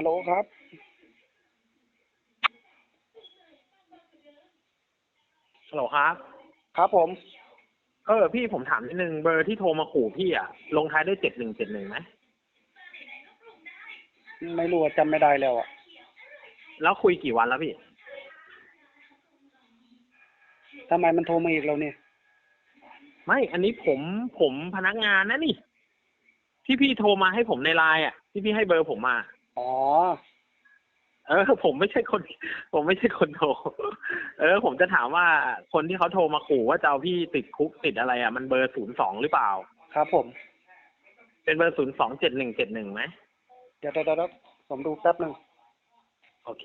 ฮัลโหลครับ ฮัลโหลครับ ครับผม เออ พี่ผมถามนิดนึงเบอร์ที่โทรมาขู่พี่อะ ลงท้ายด้วยเจ็ดหนึ่งเจ็ดหนึ่งไหม ไม่รู้ว่าจำไม่ได้แล้วอะ แล้วคุยกี่วันแล้วพี่ ทำไมมันโทรมาอีกแล้วเนี่ย ไม่ อันนี้ผมผมพนักงานนะนี่ ที่พี่โทรมาให้ผมในไลน์อะ ที่พี่ให้เบอร์ผมมา อ๋อ เออผมไม่ใช่คน ผมไม่ใช่คนโทร เออ ผมจะถามว่าคนที่เขาโทรมาขู่ว่าจะเอาพี่ติดคุกติดอะไรอะมันเบอร์ศูนย์สองหรือเปล่า ครับผม เป็นเบอร์ศูนย์สองเจ็ดหนึ่งเจ็ดหนึ่งไหมเดี๋ยวเดี๋ยวเดี๋ยวผมดูแป๊บหนึ่งโอเค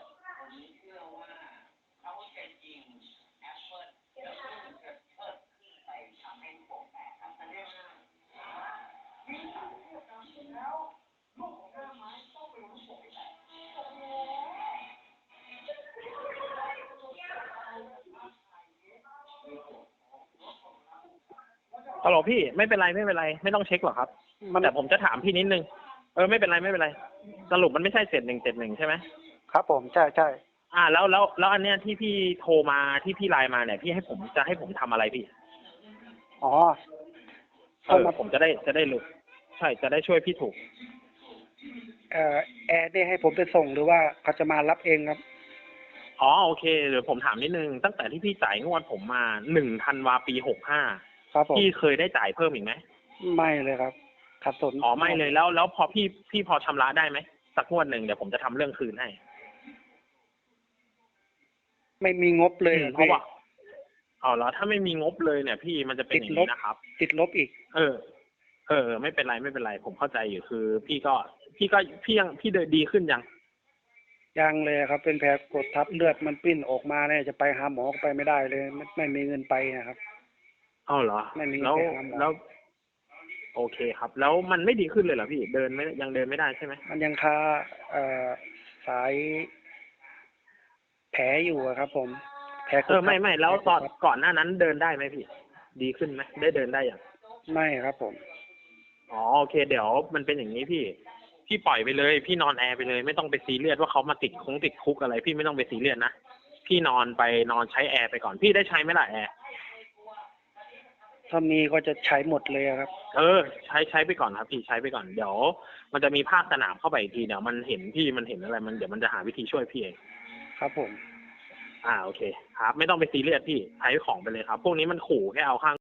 ฮัลโหลพี่ไม่เป็นไรไม่เป็นไร ไม่ต้องเช็คหรอกครับมันแต่ผมจะถามพี่นิดนึงเออไม่เป็นไรไม่เป็นไร สรุปมันไม่ใช่เจ็ดหนึ่งเจ็ดหนึ่งใช่ไหมครับ ผมใช่ใช่อ่า แล้วแล้วแล้วอันเนี้ยที่พี่โทรมาที่พี่ไลน์มาเนี่ย พี่ให้ผมจะให้ผมทำอะไรพี่อ๋อเออผมจะได้จะได้รู้ใช่จะได้ช่วยพี่ถูก เอ่อแอร์นี่ให้ผมไปส่งหรือว่าเขาจะมารับเองครับอ๋อโอเคเดี๋ยวผมถามนิดนึงตั้งแต่ที่พี่จ่ายงวดผมมาหนึ่งธันวาปีหกห้า ครับผมพี่เคยได้จ่ายเพิ่มอีกไหมไม่เลยครับขาดสนอ๋อไม่เลยแล้ว แล้วพอพี่พี่พอชำระได้ไหมสักงวดหนึ่งเดี๋ยวผมจะทำเรื่องคืนให้ไม่มีงบเลยอืมเพราะว่าเอาแล้วถ้าไม่มีงบเลยเนี่ย พี่มันจะเป็นอย่างนี้นะครับ ติดลบอีก เออ เออ ไม่เป็นไรไม่เป็นไร ผมเข้าใจอยู่คือ พี่ก็พี่ก็พี่ยังพี่เดินดีขึ้นยัง ยังเลยครับ เป็นแผลกดทับเลือดมันปิ้นออกมาเนี่ยจะไปหาหมอก็ไปไม่ได้เลย ไม่ไม่มีเงินไปนะครับ อ้าวเหรอไม่มีแล้วไปหาหมอแล้ว โอเคครับ แล้วมันไม่ดีขึ้นเลยเหรอพี่เดินไม่ยังเดินไม่ได้ใช่ไหมมันยังคาเอ่อสายแผลอยู่อะครับ ผมแผลกดเออไม่ไม่แล้วผตอนกดทับก่อนหน้านั้นเดินได้ไหมพี่ ดีขึ้นไหมได้เดินได้อย่าง ไม่ครับ ผม อ๋อโอเค เดี๋ยวมันเป็นอย่างนี้พี่ พี่ปล่อยไปเลย พี่นอนแอร์ไปเลย ไม่ต้องไปซีเรียสว่าเขามาติดคงติดคุกอะไร พี่ไม่ต้องไปซีเรียสนะพี่นอนไปนอนใช้แอร์ไปก่อนพี่ได้ใช้ไหมล่ะแอร์ ถ้ามีก็จะใช้หมดเลยอะครับ เออ ใช้ใช้ไปก่อนครับพี่ใช้ไปก่อนเดี๋ยว มันจะมีภาคสนามเข้าไปอีกทีเดี๋ยวมันเห็นพี่มันเห็นอะไรมันเดี๋ยวมันจะหาวิธีช่วยพี่เองครับผม อ่าโอเค ครับ ไม่ต้องไปซีเรียสพี่ใช้ของไปเลยครับ พวกนี้มันขู่แค่เอาข้าง